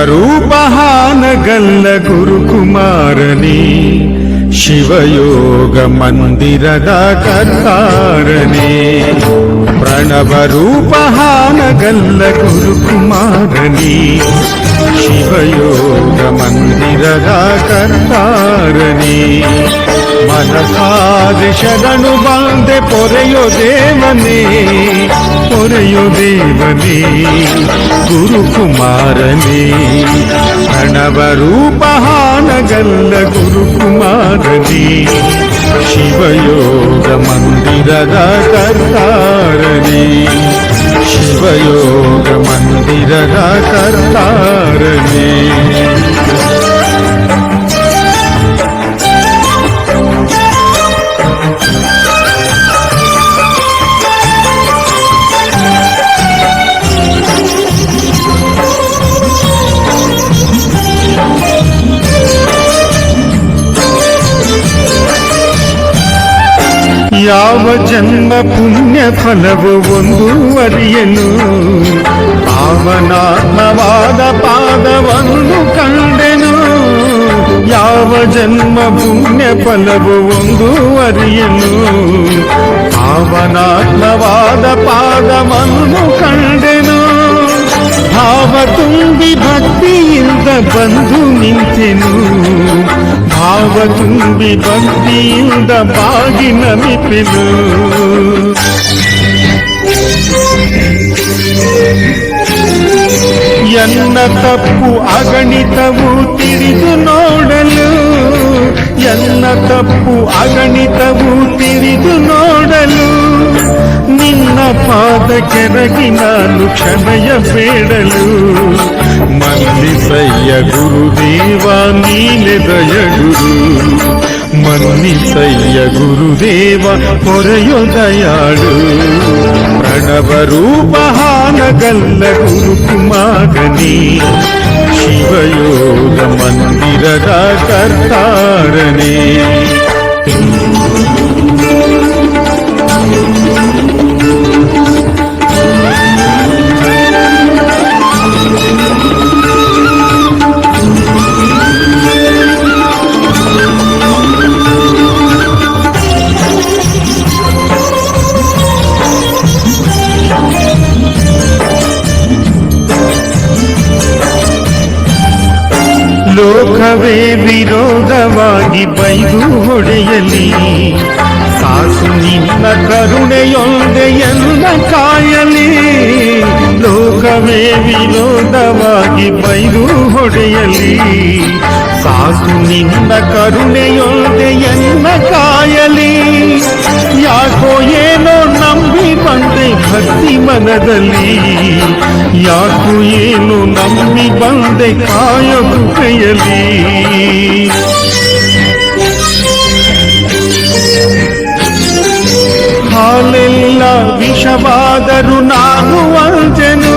ಅರೂಪಹಾನಗಲ್ಲ ಗುರುಕುಮಾರನೇ ಶಿವಯೋಗ ಮಂದಿರದ ಕರ್ತಾರನೇ ಪ್ರಣವರೂಪಹಾನಗಲ್ಲ ಗುರುಕುಮಾರನೇ ಶಿವಯೋಗ ಮಂದಿರದ ಕರ್ತಾರನೇ ಮನಸಾದ ಶರಣು ಬಾಂಧೆ ಪೊರೆಯೋ ದೇವನೇ ಪೊರೆಯೋ ದೇವನೇ ಗುರುಕುಮಾರನೇ ಪ್ರಣವ ರೂಪ ಹಾನಗಲ್ಲ ಗುರುಕುಮಾರನೇ ಶಿವಯೋಗ ಮಂದಿರದ ಕರ್ತಾರನೇ ಶಿವಯೋಗ ಮಂದಿರದ ಕರ್ತಾರನೇ ಯಾವ ಜನ್ಮ ಪುಣ್ಯ ಫಲವು ಒಂದು ಅರಿಯಲು ಪಾವನಾತ್ಮವಾದ ಪಾದವನ್ನು ಕಂಡೆನು ಯಾವ ಜನ್ಮ ಪುಣ್ಯ ಫಲವು ಒಂದು ಅರಿಯಲು ಪಾವನಾತ್ಮವಾದ ಪಾದವನ್ನು ಕಂಡೆನು ಭಾವ ತುಂಬಿ ಭಕ್ತಿಯಿಂದ ಬಂದು ನಿಂತೆನು ಭಾವ ತುಂಬಿ ಭಕ್ತಿಯಿಂದ ಬಾಗಿ ನಮಿಪಿಲು ಎನ್ನ ತಪ್ಪು ಅಗಣಿತವು ತಿರಿದು ನೋಡಲು. ಎನ್ನ ತಪ್ಪು ಅಗಣಿತವು ತಿರಿದು ನೋಡಲು. ನಿನ್ನ ಪಾದ ಕೆರಗಿ ನಾನು ಕ್ಷಮೆಯ ಬೇಡಲು. మన్నిసయ్య గురుదేవా నీనెదయ గురు మన్నిసయ్య గురుదేవ పొరయొదయాడు ప్రణవ రూపహానగల్ల గురు కుమారని శివయోగ మందిరద కర్తారణే. ಬೈದು ಹೊಡೆಯಲಿ ಸಾಸು ನಿನ್ನ ಕರುಣೆಯೊಂದೆ ಎಲ್ಲ ಕಾಯಲಿ. ಲೋಕವೇ ವಿರೋಧವಾಗಿ ಬೈದು ಹೊಡೆಯಲಿ ಸಾಸು ನಿನ್ನ ಕರುಣೆಯೊಂದೆ ಎಲ್ಲ ಕಾಯಲಿ. ಯಾಕೋ ಏನೋ ನಂಬಿ ಬಂದೆ ಭಕ್ತಿ ಮನದಲ್ಲಿ. ಯಾಕೋ ಏನು ನಂಬಿ ಬಂದೆ ಕಾಯ ಕೃಪೆಯಲ್ಲಿ ವಿಷವಾದರೂ ನಾನು ಅಂಜನು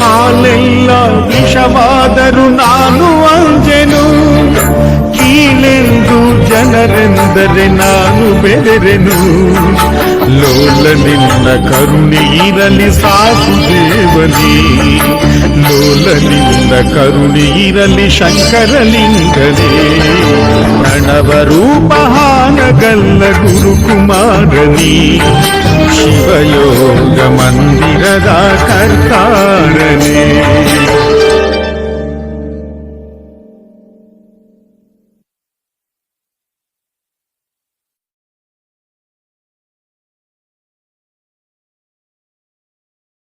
ಹಾಲೆಲ್ಲ ವಿಷವಾದರೂ ನಾನು ಅಂಜನು ಕೀಳೆಂದು ಜನರೆಂದರೆ ನಾನು ಬೆದರೆನು ಲೋಲ ನಿನ್ನ ಕರುಣೆ ಇರಲಿ ಸಾಕು ದೇವನೇ ಲೋಲ ನಿನ್ನ ಕರುಣೆ ಇರಲಿ ಶಂಕರಲಿಂಗನೇ ಪ್ರಣವ ರೂಪ ಹಾನಗಲ್ಲ ಗುರುಕುಮಾರನೇ ಸರ್ವಯೋಗ ಮಂದಿರದ ಕರ್ತಾರನೇ